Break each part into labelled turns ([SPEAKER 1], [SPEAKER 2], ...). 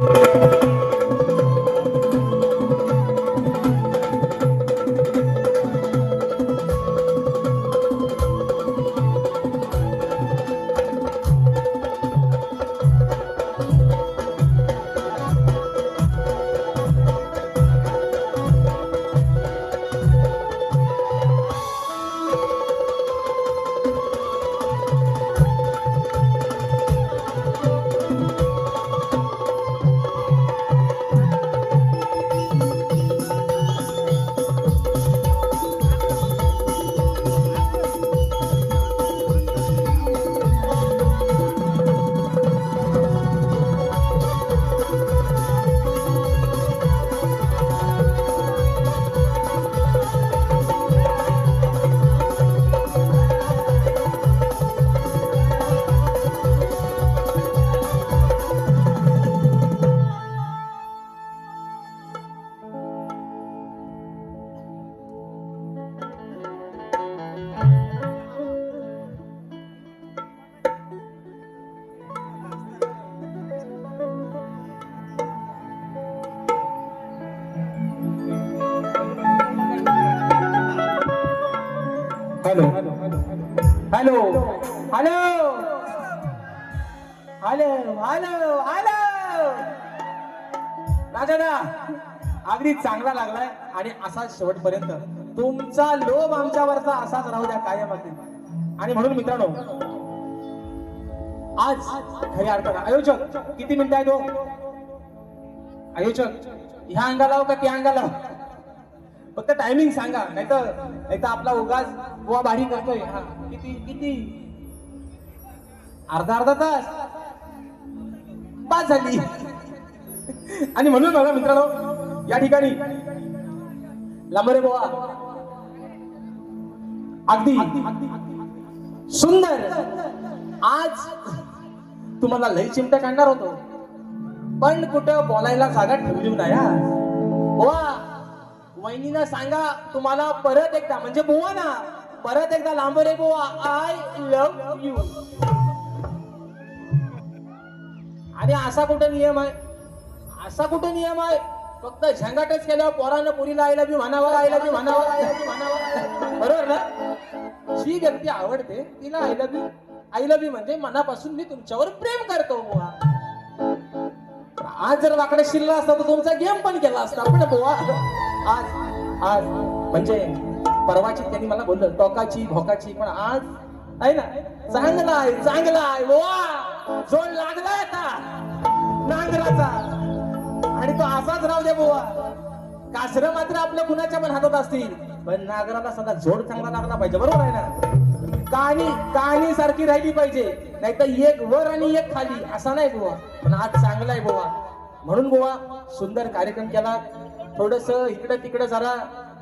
[SPEAKER 1] Thank you. असाच शेवटपर्यंत. तुमचा लोभ आमच्यावरचा असाच राहू द्या कायम अगदी आणि म्हणून मित्रांनो आज खऱ्या अर्थानं आयोजक किती मिनिटं आहे तो हो? आयोजक ह्या अंगाला हो का त्या अंगाला? फक्त टायमिंग सांगा नाही तर नाही तर आपला उगाच गोवा भारी करतोय. हा किती किती? अर्धा अर्धा तास? पाच झाली. आणि म्हणून बघा मित्रांनो या ठिकाणी लांबरे बुवा. अगदी. सुंदर. आज तुम्हाला लई चिमटा काढणार होतो. पण कुठं बोलायला जागा ठेवली नाही हा. बुवा वहिनीनं सांगा तुम्हाला परत एकदा म्हणजे बुवा ना परत एकदा लांबरे बुवा. आय लव्ह यू आणि असा कुठं नियम आहे? असा कुठं नियम आहे? फक्त झंगाटच केल्यावर पोरानं पुरीला आयला बी म्हणावं आयला बी म्हणावं. म्हणावं बरोबर ना? जी व्यक्ती आवडते तिला आयला बी यू बी म्हणजे मनापासून मी तुमच्यावर प्रेम करतो बुवा. आज जर वाकडे शिरला असता तर तुमचा गेम पण केला असता पण बुवा. आज आज म्हणजे परवाची त्यांनी मला बोललं टोकाची भोकाची पण आज आहे ना? चांगला आहे चांगला आहे बुवा. जोड लागलाय आता. नांगराचा. आणि तो असाच राहू दे बुवा. कासर मात्र आपल्या कुणाच्या पण हातात असतील. पण नागराला सदा जोड चांगला लागला पाहिजे बरोबर आहे ना? कहाणी कहाणी सारखी राहिली पाहिजे. नाही तर एक वर आणि एक खाली असा नाही बुवा. पण आज चांगला आहे बुवा. म्हणून बुवा सुंदर कार्यक्रम केला. थोडस इकडं तिकडं जरा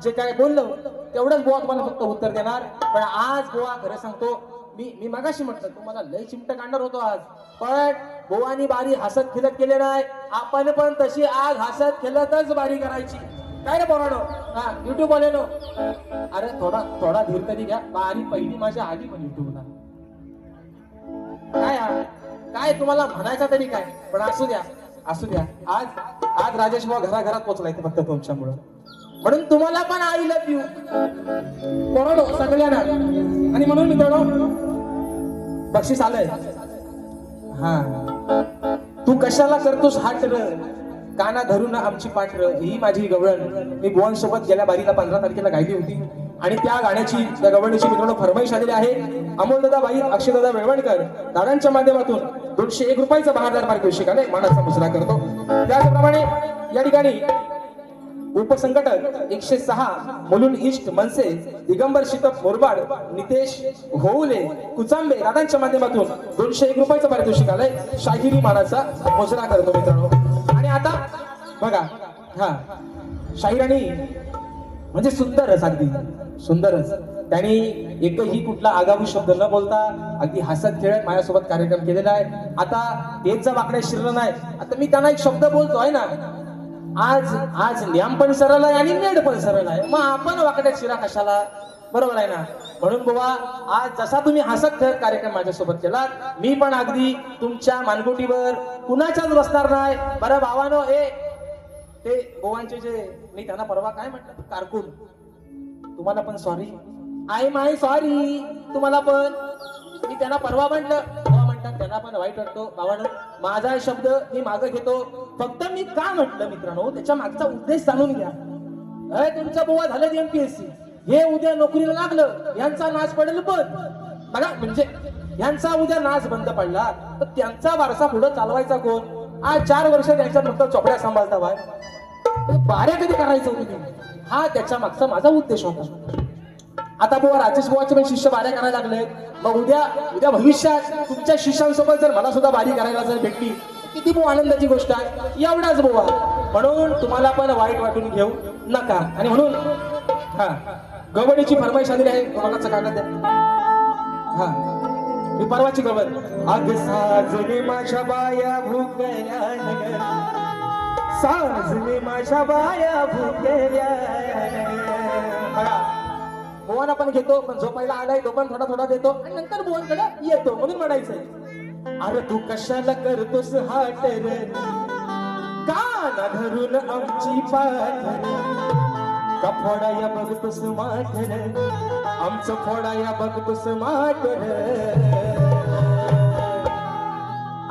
[SPEAKER 1] जे काय बोललो तेवढंच बुवा तुम्हाला फक्त उत्तर देणार. पण आज बुवा खरं सांगतो मी मी मगाशी म्हटलं तुम्हाला लय चिमट काढणार होतो आज. पण भोवानी बारी हसत खेळत केले नाही. आपण पण तशी आज हसत खेळतच बारी करायची. काय रे पोरानो? हा युट्यूब वालेनो अरे थोडा थोडा धीर तरी घ्या. बारी पहिली माझ्या आधी पण युट्यूबला काय काय तुम्हाला म्हणायचं तरी काय? पण असू द्या असू द्या. आज आज राजेश भाऊ घराघरात पोचलाय ते फक्त तुमच्यामुळं. म्हणून तुम्हाला पण आई लव्ह यू कोरडो सगळ्यांना. आणि म्हणून मी मित्रांनो बक्षीस आलंय. हा. तू कशाला करतोस हाट र काना धरून आमची पाठ ही माझी गवळण. मी बुवांसोबत गेल्या बारीला पंधरा तारखेला गायली होती. आणि त्या गाण्याची त्या गवळणीची मित्रांनो फरमाईश आलेली आहे. अमोलदादा बाई अक्षयदादा वेळवणकर दादांच्या माध्यमातून दोनशे एक रुपयाचा विषय का नाही मानास मुजरा करतो. त्याचप्रमाणे या ठिकाणी उपसंघटक एकशे सहा मुलुंड ईस्ट मनसे दिगंबर शितप मोरबाड नितेश होऊले कुचांबे दादांच्या माध्यमातून दोनशे एक रुपयाचं पारितोषिक आलंय. शाहिरी मानाचा मोजरा करतो मित्रांनो. आणि आता बघा हा शाहिराणी म्हणजे सुंदरच अगदी सुंदरच. त्यांनी एकही कुठला आगाऊ शब्द न बोलता अगदी हसत खेळत माझ्यासोबत कार्यक्रम केलेला आहे. आता तेच जर वाकड्या शिरलं नाही. आता मी त्यांना एक शब्द बोलतो आहे ना आज आज नियम पण सरळ आहे आणि नेड पण सरळ आहे. मग आपण वाकड्या शिरा कशाला? बरोबर आहे ना? म्हणून बुवा आज जसा तुम्ही हसत खेळ कार्यक्रम माझ्यासोबत केला मी पण अगदी तुमच्या मानगुटीवर कुणाच्याच बसणार नाही. बरं भावानो ए ते गोवांचे जे मी त्यांना परवा काय म्हटलं? कारकून. तुम्हाला पण सॉरी आय माय सॉरी तुम्हाला पण. मी त्यांना परवा म्हटलं. म्हणतात त्यांना पण वाईट वाटतो. भावानो माझा शब्द मी मागं घेतो. फक्त मी का म्हटलं मित्रांनो? त्याच्या मागचा उद्देश जाणून घ्या. अय तुमचा बुवा झालं एमपीएससी हे उद्या नोकरीला लागलं यांचा नाश पडेल बंद. बघा म्हणजे यांचा उद्या नाश बंद पडला तर त्यांचा वारसा पुढे चालवायचा कोण? आज चार वर्ष त्यांच्या फक्त चोपड्या सांभाळता बाय बाऱ्या कधी करायचं होतं तुम्ही? हा त्याच्या मागचा माझा उद्देश होता. आता बुवा राजेश बुवाचे पण शिष्य बाऱ्या करायला लागले मग उद्या उद्या भविष्यात तुमच्या शिष्यांसोबत जर मला सुद्धा बारी करायला जर भेटली किती बुवा आनंदाची गोष्ट आहे? एवढाच बुवा म्हणून तुम्हाला पण वाईट वाटून घेऊ नका. आणि म्हणून हा गवडीची फरमाईश आलेली आहे. कोणाचं कागद हा मी परवाची गवत अग साजने माझ्या बाया भुकल्या साजने माझ्या बाया भुकल्या बघा आपण पण घेतो पण झोपायला आलाय तो पण थोडा थोडा देतो. आणि नंतर भुवनकडे येतो. म्हणून म्हणायचंय. अरे तू कशाला करतोस हा टर काना धरून आमची पाठर का फोडाया बघतोस माठर आमचं फोडाया बघतोस माठर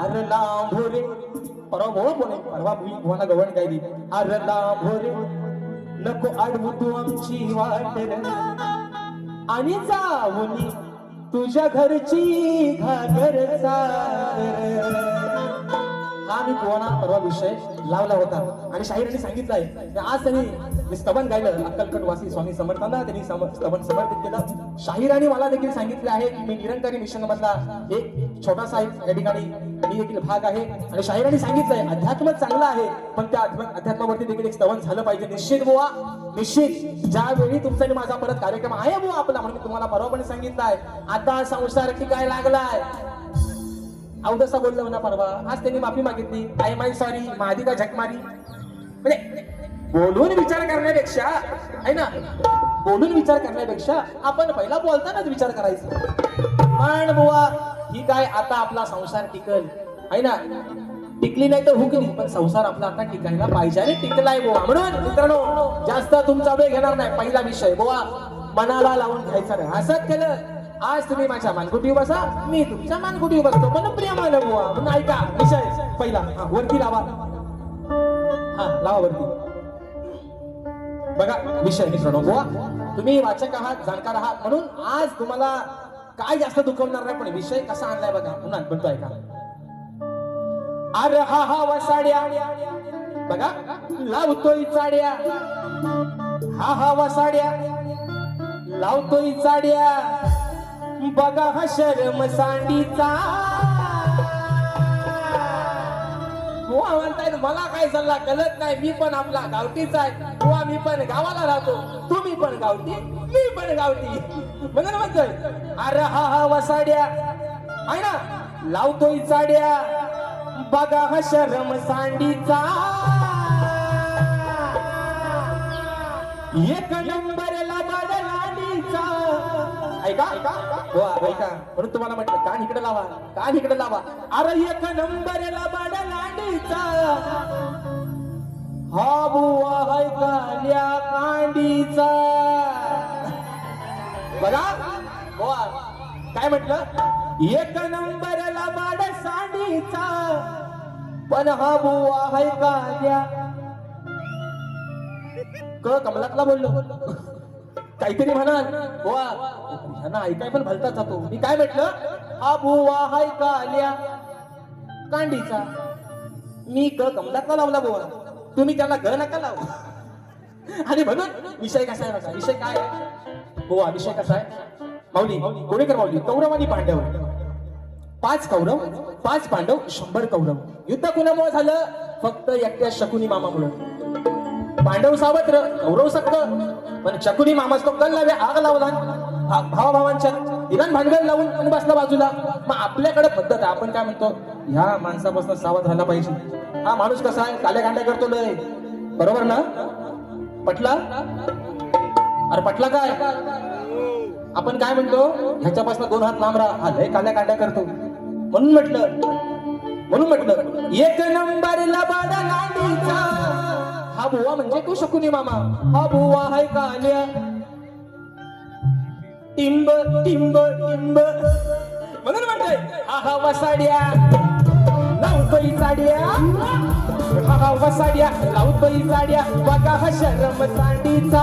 [SPEAKER 1] अरे लांभोरे हो परवा बोळ हो बोले. परवा भुई भुवाना गवण गायली. अरे लांभोरे हो नको अडवू तू आमची वाटर आणि जाऊनी तुझ्या घरची घागरचा हा मी कोणा परवा विषय लावला होता. आणि शाहिरांनी सांगितलं आहे आज त्यांनी मी स्तवन गायलं अक्कलकट वासी स्वामी समर्थांना त्यांनी सम- समर्पित केलं. शाहिराने मला देखील सांगितले आहे की मी निरंकारी मिशन मधला एक छोटासा साहेब या ठिकाणी मी देखील भाग आहे. आणि शाहिराने सांगितलंय अध्यात्म चांगलं आहे पण त्या अध्यात्मावरती देखील एक स्तवन झालं पाहिजे. निश्चित बुवा निश्चित. ज्यावेळी तुमचा आणि माझा परत कार्यक्रम आहे बुवा आपला म्हणून तुम्हाला परवा पण सांगितलाय. आता संसार टिकाय लागलाय. अवदसा बोललो ना परवा. आज त्यांनी माफी मागितली. आय माय सॉरी माझी का झकमारी. म्हणजे बोलून विचार करण्यापेक्षा आहे ना? बोलून विचार करण्यापेक्षा आपण पहिला बोलतानाच विचार करायचा. पण बुवा ही काय आता आपला संसार टिकल? आहे ना? टिकली नाही तर हुकली पण संसार आपला आता टिकायला पाहिजे आणि टिकलाय बुवा. म्हणून मित्रांनो जास्त तुमचा वेळ घेणार नाही. पहिला विषय बुवा. मनाला लावून घ्यायचा नाही. असंच केलं आज तुम्ही माझ्या मानकुटी बसा मी तुमच्या मानकुटी बसतो पण प्रेमानं बुवा. म्हणून ऐका विषय. पहिला. हा वरती लावा. हा लावा वरती. बघा विषय मित्रांनो बुवा. तुम्ही वाचक आहात जाणकार आहात. म्हणून आज तुम्हाला काय जास्त दुखवणार नाही पण विषय कसा आणलाय बघा. पुन्हा म्हणतो ऐका. अरे हा हा वसाड्या बघा लावतोय चाड्या हा हा वसाड्या लावतोय चाड्या बघा हा शरम सांडीचा. बुवा म्हणताय मला काय सल्ला कळत नाही मी पण आपला गावठीच आहे. बुवा मी पण गावाला राहतो. तुम्ही पण गावठी मी पण गावठी. म्हणून म्हणतोय अरे हा हा वसाड्या. आहे ना? लावतोय चाड्या बघा हा शरम सांडीचा. एक नंबर ऐका ऐका. बुवा ऐका. म्हणून तुम्हाला म्हटलं कान इकडे लावा कान इकडे लावा. अरे एक नंबरला बदलाडीचा हा बुवा हाय काल्या कांडीचा. बघा. बुवा काय म्हटलं? एक नंबरला बाड सांडीचा पण हा बुवा हाय काल्या क कमलातला बोललो. काहीतरी म्हणाल. बुवा ह्यांना ऐकाय पण भलताच जातो मी काय म्हटलं? हा बुवा हाय काल्या कांडीचा. मी ग गमला का लावला बुवा? तुम्ही त्याला ग नका लावू. आणि म्हणून विषय कसा आहे माझा विषय काय? बोवा बुवा विषय कसा आहे? माऊली कोणीकर माऊली कौरव आणि पांडव. पाच कौरव पाच पांडव शंभर कौरव. युद्ध कुणामुळे झालं? फक्त एकट्या शकुनी मामामुळे. पांडव सावत्र कौरव सक्त पण शकुनी मामाच तो कल लावे आग लावला भावाभावांच्या इराण भांडवल लावून बसला बाजूला. मग आपल्याकडे पद्धत आहे. आपण काय म्हणतो? ह्या माणसापासून सावध राहिला पाहिजे. हा माणूस कसा आहे? काल्या कांड्या करतो लय. बरोबर ना? पटला? अरे पटला काय? आपण काय म्हणतो? ह्याच्यापासून दोन हात लांब राहा. हा लय काल्या कांड्या करतो. म्हणून म्हटलं. म्हणून म्हटलं एक नंबर हा बुवा म्हणजे तू शकुनी मामा. हा बुवा हाय काल्या टिंब टिंब टिंब. म्हणून म्हणतोय हा हा वसाड्या. लावतोय साड्या. हा हा वसाड्या. लावतोय साड्या. बघा हा शरम सांडीचा.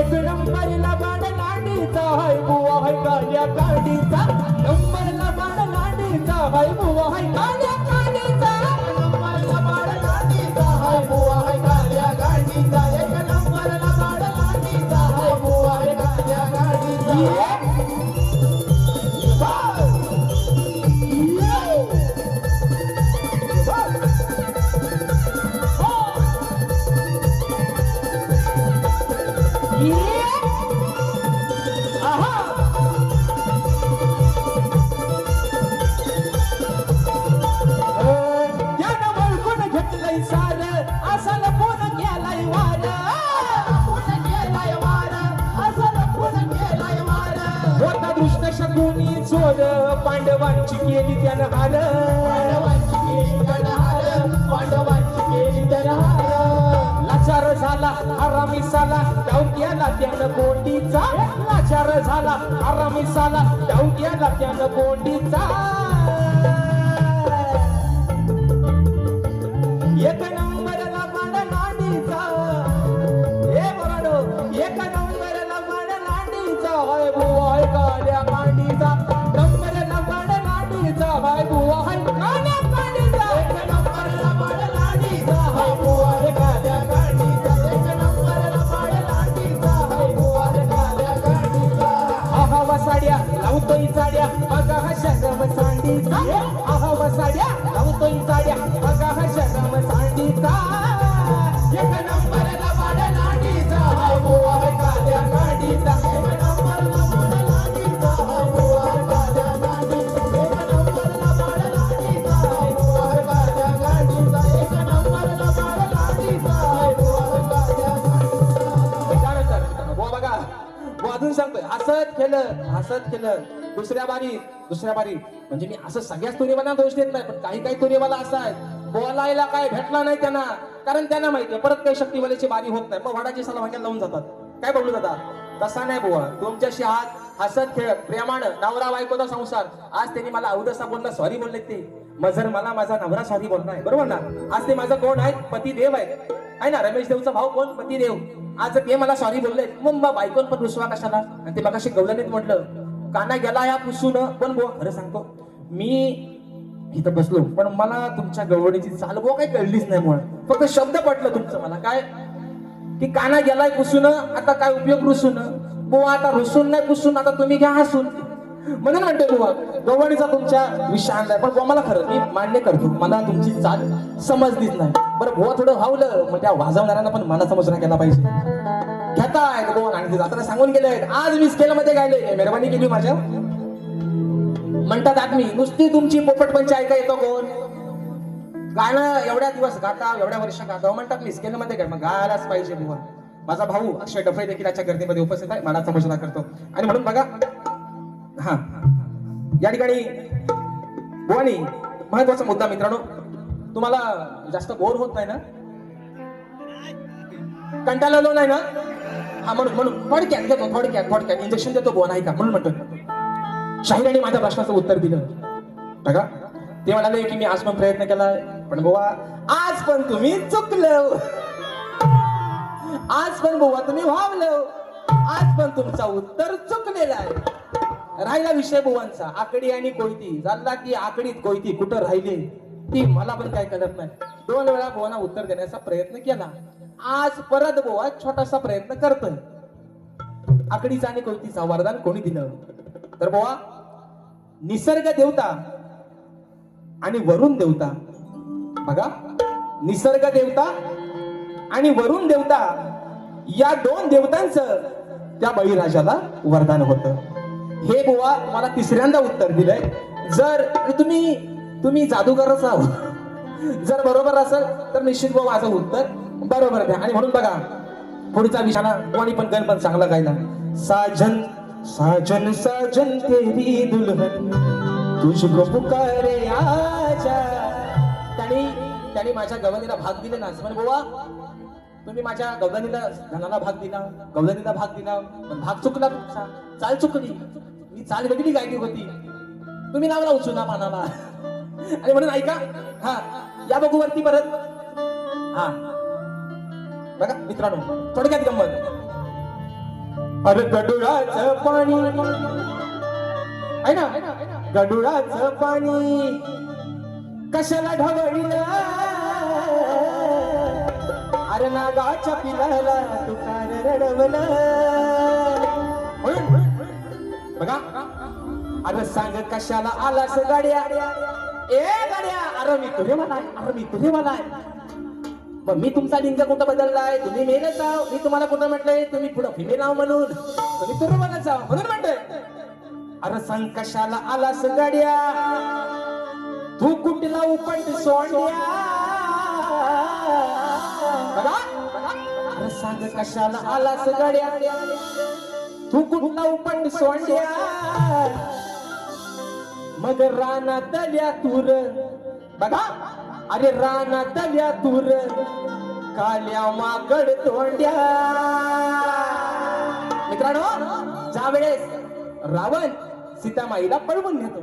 [SPEAKER 1] एक नंबरला बाण लांडीचा हाय बुवा हाय काल्या काडीचा. नंबर बाण लांडीचा हाय बुवा हाय काल्या शकुनी चोर पांडवांची केली त्यानं हार. लाचार झाला आरामी साला डावट्याला त्यानं कोंडीचा लाचार झाला आरामी साला डावट्याला त्यानं कोंडीचा लावतोय साड्या. बघा हा शरम सांडीचा आहा वसाड्या लावतोय साड्या. बघा हा शरम सांडीचा एक नंबरला माड लांडीचा. बुवा हाय काल्या कांडीचा एक नंबरला लांडीचा. कांडीचा एक नंबरला लांडीचा. कांडीचा नंबरला लांडीचा. कांडीचा बघा. बुवा अजून सांगतोय. हसत केलं असंच केलं. दुसऱ्या बारी दुसऱ्या बारी. म्हणजे मी असं सगळ्याच तुरीवाला दोष देत नाही पण काही काही तुरीवाला असा आहे. बोलायला काय भेटला नाही त्यांना. कारण त्यांना माहितीये परत काही शक्तीवाल्याची बारी होत नाही. मग वडाची साला भांड्यात लावून जातात. काय बोलू जातात तसा नाही बुवा. तुमच्याशी आज हसत खेळ प्रेमानं नवरा बायकोचा संसार. आज त्यांनी मला अवदसा बोलला सॉरी बोलले ते. मग जर मला माझा नवरा सॉरी बोलणार बरोबर ना? आज ते माझं कोण आहे पती देव आहे आहे ना? रमेश देवचा भाऊ कोण? पती देव आज ते मला सॉरी बोलले मग बा बायकोन पण रुसवा कशाला? आणि ते मग गवल्यानेच म्हटलं काना गेला या पुसून पण बो खरं सांगतो मी इथं बसलो पण मला तुमच्या गवडीची चाल बो काही कळलीच नाही म्हणून. फक्त शब्द पटलं तुमचं मला काय? की काना गेलाय पुसून आता काय उपयोग रुसून? बो आता रुसून नाही पुसून आता तुम्ही घ्या हसून. म्हणून म्हणते बुवा गवडीचा तुमच्या विषय आणलाय. पण मला खरं मी मान्य करतो मला तुमची चाल समजलीच नाही. बरं बुवा थोडं हावलं मग त्या वाजवणाऱ्यांना पण मना समजणं केला पाहिजे. घेताय गोवा आणि ते जाताना सांगून गेले आहेत आज मी स्केलमध्ये गायले. मेहरबानी केली माझ्या. म्हणतात आत्मी नुसती तुमची पोपटपंच ऐका येतो कोण? गाणं एवढ्या दिवस गाता एवढ्या वर्ष गाता. म्हणतात मी स्केल मध्ये काय मग गायलाच पाहिजे बुवा. माझा भाऊ अक्षय डफळे देखील याच्या गर्दीमध्ये उपस्थित आहे मला समजला करतो. आणि म्हणून बघा हा. या ठिकाणी बुवानी महत्त्वाचा मुद्दा मित्रांनो तुम्हाला जास्त बोर होत नाही ना? कंटाळलो नाही ना? हा म्हणून म्हणून थोडक्यात घेतो थोडक्यात थोडक्यात इंजेक्शन देतो बोन आहे का? म्हणून म्हणतो. शाहिराने माझ्या प्रश्नाचं उत्तर दिलं. बघा ते म्हणाले की मी आज पण प्रयत्न केला पण बुवा आज पण तुम्ही चुकलो आज पण बुवा तुम्ही व्हावलं आज पण तुमचा उत्तर चुकलेला आहे. राहिला विषय बुवांचा. आकडी आणि कोयती. झाला की आकडीत कोयती. कुठं राहिली? ती मला पण काय कळत नाही. दोन वेळा बुवांना उत्तर देण्याचा प्रयत्न केला. आज परत बुवा छोटासा प्रयत्न करतोय. आकडीचा आणि कोयतीचा वरदान कोणी दिलं? तर बुवा निसर्ग देवता आणि वरुण देवता. बघा निसर्ग देवता आणि वरुण देवता या दोन देवतांचं त्या बळीराजाला वरदान होतं. हे बुवा मला तिसऱ्यांदा उत्तर दिलंय. जर तुम्ही तुम्ही जादूगारच आहोत. जर बरोबर असेल तर निश्चित बुवा माझं उत्तर बरोबर द्या. आणि म्हणून बघा पुढचा विषाणा कोणी पण गण पण चांगला गायला साजन साजन साजन तेरी दुल्हन तुझको पुकारे आजा. त्यांनी त्यांनी माझ्या गवनीला भाग दिले ना. म्हणे बुवा तुम्ही माझ्या गवदानीला धनाला भाग दिला गवदानीला भाग दिला पण भाग चुकला तुमचा. चाल चुकली. मी चाल वेगळी गायली होती. तुम्ही लावला उचुना पानाला. आणि म्हणून ऐका हा या बघू वरती परत. हा. बघा मित्रांनो थोडक्यात गंमत. अरे गडुळाचं पाणी. आहे ना? गडुळाचं पाणी. कशाला ढवळीला? अरे नागाच्या पिलाला तुकार रडवलं. म्हणून बघा अरे सांग कशाला आलास गाड्या? ए गाड्या अरे मी तुझे मला अरे मी तुझे मला मग मी तुमचा लिंग कुठं बदललाय? तुम्ही मेलच आहो. मी तुम्हाला कुठं म्हटलंय? तुम्ही पुढं फिमेल आहो म्हणून. तुम्ही तुरु बनच आहो म्हणून म्हणतोय अरे सांग कशाला आलास गाड्या? तू कुठला उपंट सोंड्या. अरे सांग कशाला आलास गाड्या? तू कुठला पण सोंड्या? मग रानातल्या तूर. बघा. अरे रानातल्या तूर. काल्या माकड तोंड्या. मित्रांनो ज्या वेळेस रावण सीतामाईला पळवून नेतो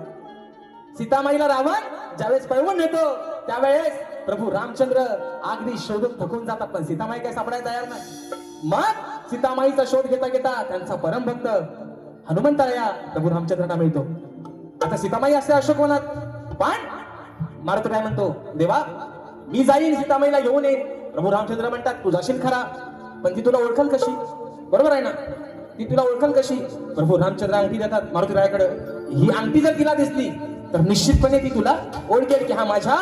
[SPEAKER 1] सीतामाईला रावण ज्यावेळेस पळवून नेतो त्यावेळेस प्रभू रामचंद्र अगदी शोधून थकून जातात पण सीतामाई काय सापडायला तयार नाही. मग सीतामाईचा शोध घेता घेता त्यांचा परमभक्त हनुमंतराया प्रभू रामचंद्रांना मिळतो. आता सीतामाई असते अशोकवनात पण मारुत काय म्हणतो देवा मी जाईन सीतामाईला घेऊन येईन प्रभू रामचंद्र म्हणतात तू जाशील खरा पण ती तुला ओळखल कशी? बरोबर आहे ना? ती तुला ओळखल कशी? प्रभू रामचंद्र अंगठी देतात मारुती रायाकडे ही अंगठी जर तिला दिसली तर निश्चितपणे ती तुला ओळखेल की हा माझ्या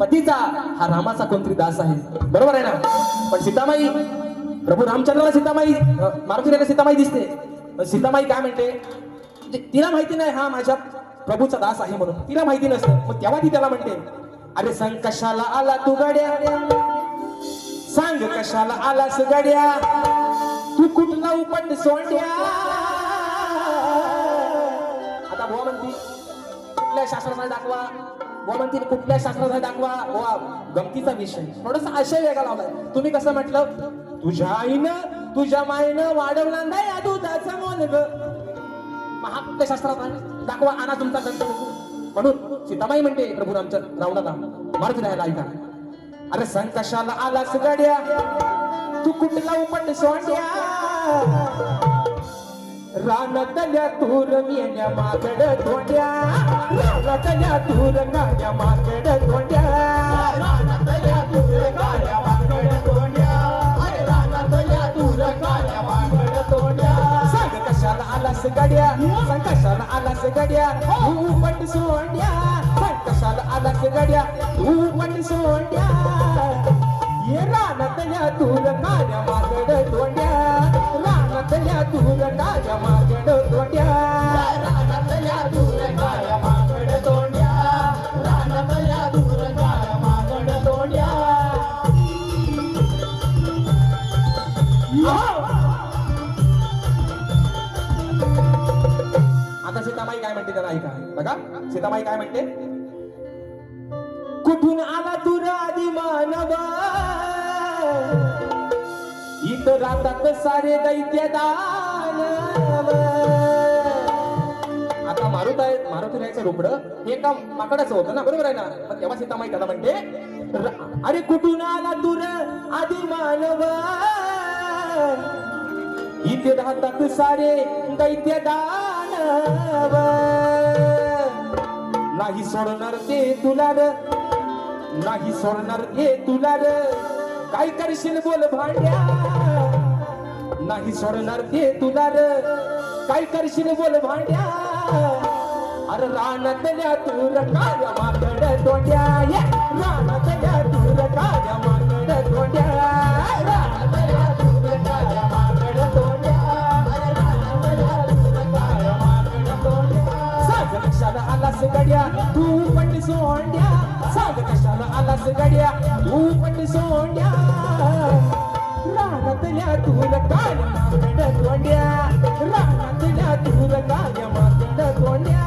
[SPEAKER 1] पतीचा हा रामाचा कोणतरी दास आहे. बरोबर आहे ना? पण सीतामाई प्रभू रामचंद्राला सीतामाई मारुतीला सीतामाई दिसते. पण सीतामाई काय म्हणते? म्हणजे तिला माहिती नाही हा माझ्या प्रभूचा दास आहे म्हणून. तिला माहिती नसतं. मग तेव्हा ती त्याला म्हणते अरे सांग कशाला आला तू गाड्या? सांग कशाला आलास गाड्या? तू कुठला उपट सोंड्या? आता बुवा म्हणती कुठल्या शास्त्राला दाखवा? व म्हणतील कुठल्या शास्त्राचा दाखवा? वा गमतीचा विषय. थोडासा आशय वेगळा लावलाय. तुम्ही कसं म्हटलं? तुझ्या आईनं तुझ्या माईनं वाढवला नाही या दुधाचं मोल ग महाकुठल्या शास्त्रात आहे. दाखवा आणा तुमचा ग्रंथ म्हणून सीताबाई म्हणते प्रभू रामच्या रावणाला मार्ग राहायला ऐका अरे संकशाला कशाला आलास गड्या. तू कुठला उपट सोंड्या? रानातल्या धूर मेल्या माकड तोंड्या रानातल्या तूर गाड्या माकड तोंड्या रानातल्या तूर गाड्या माकड तोंड्या अरे रानातल्या तूर गाड्या माकड तोंड्या सांग कशाला आलास गड्या? सांग कशाला आलास गाड्या? तू पट सोंड्या. सांग कशाला आलास गाड्या? तू पट सोंड्या. ये रानातल्या तूर काड्या मागड तोंड्या रानातल्या दूर काड्या मागड तोंड्या. रानातल्या दूर काड्या मागड तोंड्या. रानातल्या तूर काड्या मागड तोंड्या आता सीतामाई काय म्हणते त्याला ऐका. बघा सीतामाई काय म्हणते? कुठून आला तू आदी मानवा तर राहतात सारे दैत्य दानव. आता मारुत आहे मारुती राहायचं रोपड हे काम माकडाचं होतं ना बरोबर आहे ना? मग तेव्हा सीतामाई त्याला म्हणते अरे कुठून आला तू आदि मानव? इथे राहतात सारे दैत्य दानव. नाही सोडणार ते तुला र नाही सोडणार ते तुला र काय करशील बोल भांड्या? नाही सोडणार ते तुला र. काय करशील बोल भांड्या? अरे रानातल्या तूर काळ्या माकड तोड्या. रानातल्या तूर काळ्या माकड तोंड्या. रानातल्या तूर काळ्या माकड तोंड्या. अरे कशाला आलास गड्या? तू पण सोंड्या. साग कशाला आलास गड्या? तू पण सोंड्या. रानातल्या तूर काळ्या माकड तोंड्या. रानातल्या दूर काय माकड तोंड्या.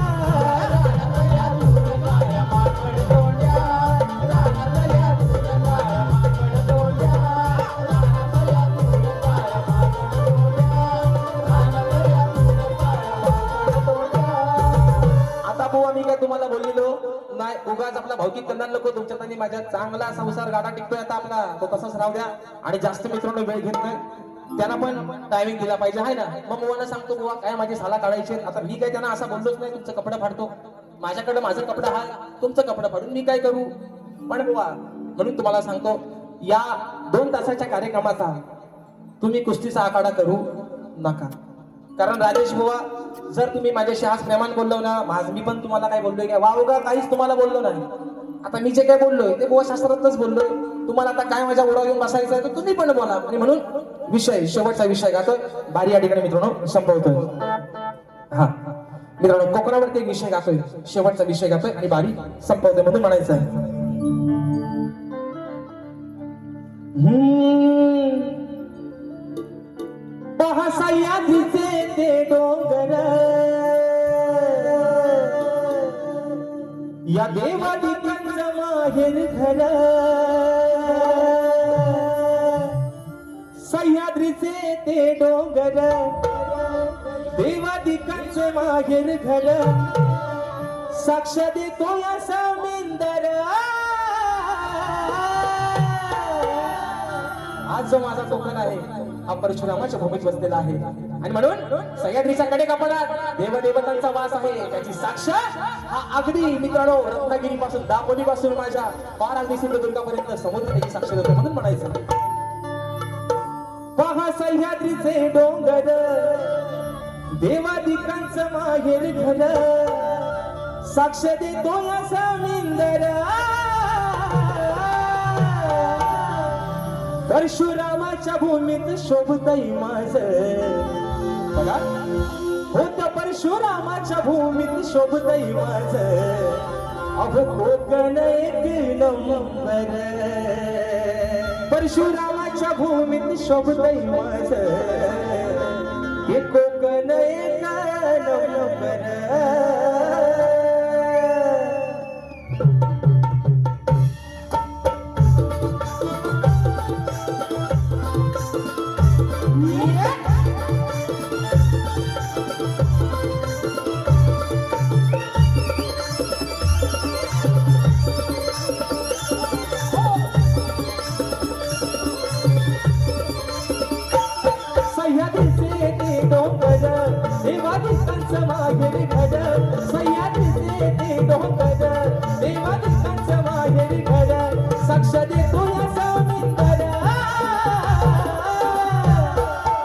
[SPEAKER 1] आता भाऊ मी काय तुम्हाला बोललेलो? नाही उगाच आपला भौतिक कल्याण लोक तुमच्यात आणि माझ्या चांगला संसार गाडा टिकतोय आता आपला. तो तसाच राहू द्या. आणि जास्त मित्रांनो वेळ घेत नाही. त्यांना पण टायमिंग दिला पाहिजे आहे ना? मग मुलांना सांगतो बुवा काय माझे साला काढायचे आता मी काय त्यांना असा बोललोच नाही तुमचं कपडा फाडतो. माझ्याकडे माझं कपडा हा तुमचं कपडा फाडून मी काय करू? पण बुवा म्हणून तुम्हाला सांगतो या दोन तासाच्या कार्यक्रमाचा तुम्ही कुस्तीचा आखाडा करू नका. कारण राजेश बुवा जर तुम्ही माझ्याशी आज प्रेमान बोललो ना माझ मी पण तुम्हाला काय बोललोय का वावगा काहीच तुम्हाला बोललो नाही. आता मी जे काय बोललोय ते बुवा शास्त्रातच बोललोय. तुम्हाला आता काय माझ्या उरावर घेऊन बसायचं आहे तर तुम्ही पण बोला. आणि म्हणून विषय शेवटचा विषय गातोय बारी या ठिकाणी मित्रांनो संपवतोय. हा. मित्रांनो कोकणावरती एक विषय गातोय. शेवटचा विषय गातोय आणि बारी संपवतोय म्हणून म्हणायचं आहे. हम्म. पहा सह्याद्रीचे ते डोंगर. या देवादिकांचं माहेर घर. सह्याद्रीचे ते डोंगर. देवादी देवादिकांचे माहेर घर. साक्ष देतो या समिंदर. आज जो माझा कोकण आहे हा परशुरामाच्या भूमीत बसलेला आहे. आणि म्हणून सह्याद्रीच्या कडे कपडात देवदेवतांचा वास आहे. त्याची साक्ष हा अगदी मित्रांनो रत्नागिरी पासून दापोली पासून माझ्या पार अगदी सिंधुदुर्गापर्यंत समुद्र त्याची साक्ष देतो म्हणून म्हणायचं. पहा सह्याद्रीचे डोंगर. देवादिकांचं माहेर घर साक्ष देतो या समिंदर परशुरामाच्या भूमीत शोभतई माझ. बघा. होत परशुरामाच्या भूमीत शोभतई माझ. अहो कोकण एक नंबर परशुरामाच्या भूमीत शोभतई माझ. हे एक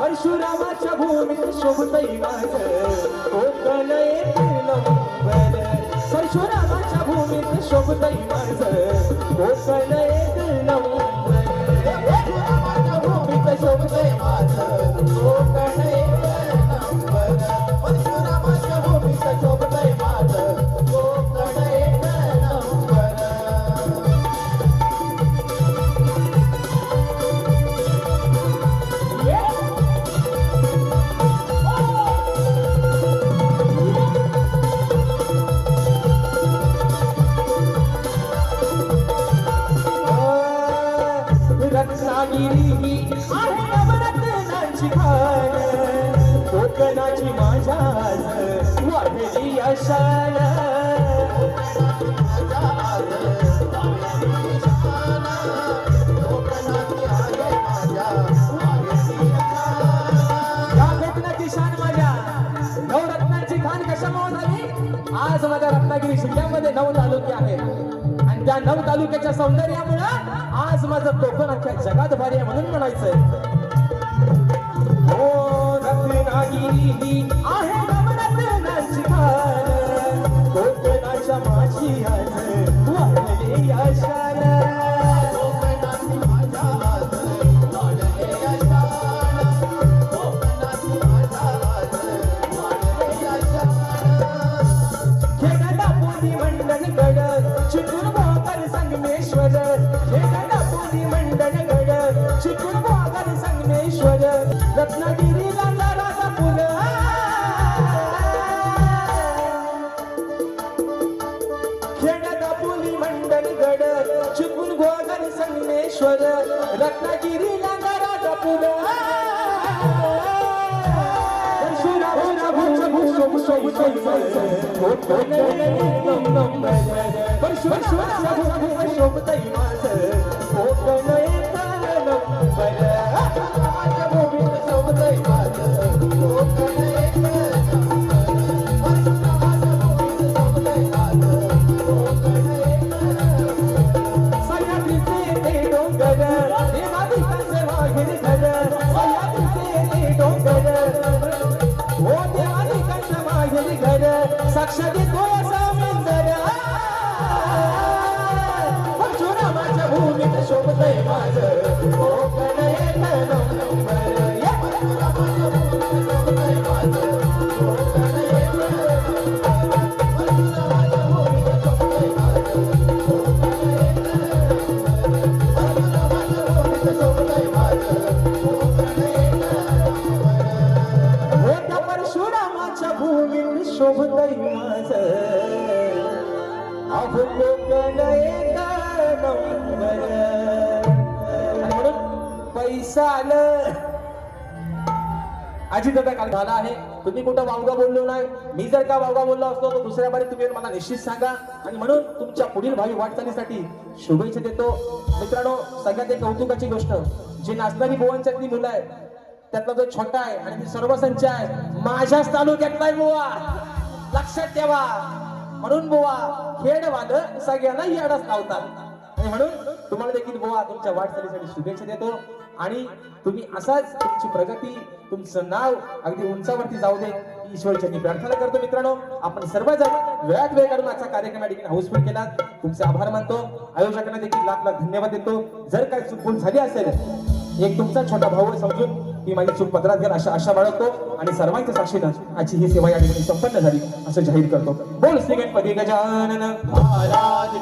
[SPEAKER 1] परशुरामाच्या भूमीत शोभतई माझ कोकण एक परशुरामाच्या भूमीत शोभतई माझ कोकण आज माझ्या रत्नागिरी जिल्ह्यामध्ये नऊ तालुके आहेत आणि त्या नऊ तालुक्याच्या सौंदर्यामुळं आज माझं कोकण अख्ख्या जगात भारी आहे म्हणून म्हणायचंय. हो रत्नागिरी आहे. रत्नागिरी गंगाराचा फुल खेडत पुली मंडन गड चुकून गोगन संगमेश्वर रत्नागिरी गंगाराचा फुल शोभत साक्षात येतो असा झाला आहे. तुम्ही कुठं वावगा बोललो नाही. मी जर का वावगा बोललो असतो तर दुसऱ्या बारी तुम्ही मला निश्चित सांगा. आणि म्हणून तुमच्या पुढील भावी वाटचालीसाठी शुभेच्छा देतो. मित्रांनो सगळ्यात एक कौतुकाची गोष्ट. जी नाचणारी बुवांच्यातली मुलं आहे त्यातला जो छोटा आहे आणि ती सर्व संच आहे माझ्याच तालुक्यातला आहे बुवा. लक्षात ठेवा. म्हणून बुवा खेडवाद सगळ्यांना याडच लावतात. आणि म्हणून तुम्हाला देखील बुवा तुमच्या वाटचालीसाठी शुभेच्छा देतो. आणि तुम्ही असाच तुमची प्रगती तुमचं नाव अगदी उंचावरती जाऊ दे ईश्वरच्या मी प्रार्थना करतो मित्रांनो. आपण सर्वजण वेळात वेळ काढून आजचा कार्यक्रम या ठिकाणी हाऊसफुल केला तुमचे आभार मानतो. आयोजकांना देखील लाख लाख धन्यवाद देतो. जर काही चुकून झाली असेल एक तुमचा छोटा भाऊ समजून मी माझी चूक पदरात घ्याल अशा आशा बाळगतो. आणि सर्वांच्या साक्षीनं आजची ही सेवा या ठिकाणी संपन्न झाली असं जाहीर करतो. बोल श्री गणपती गजानन
[SPEAKER 2] महाराज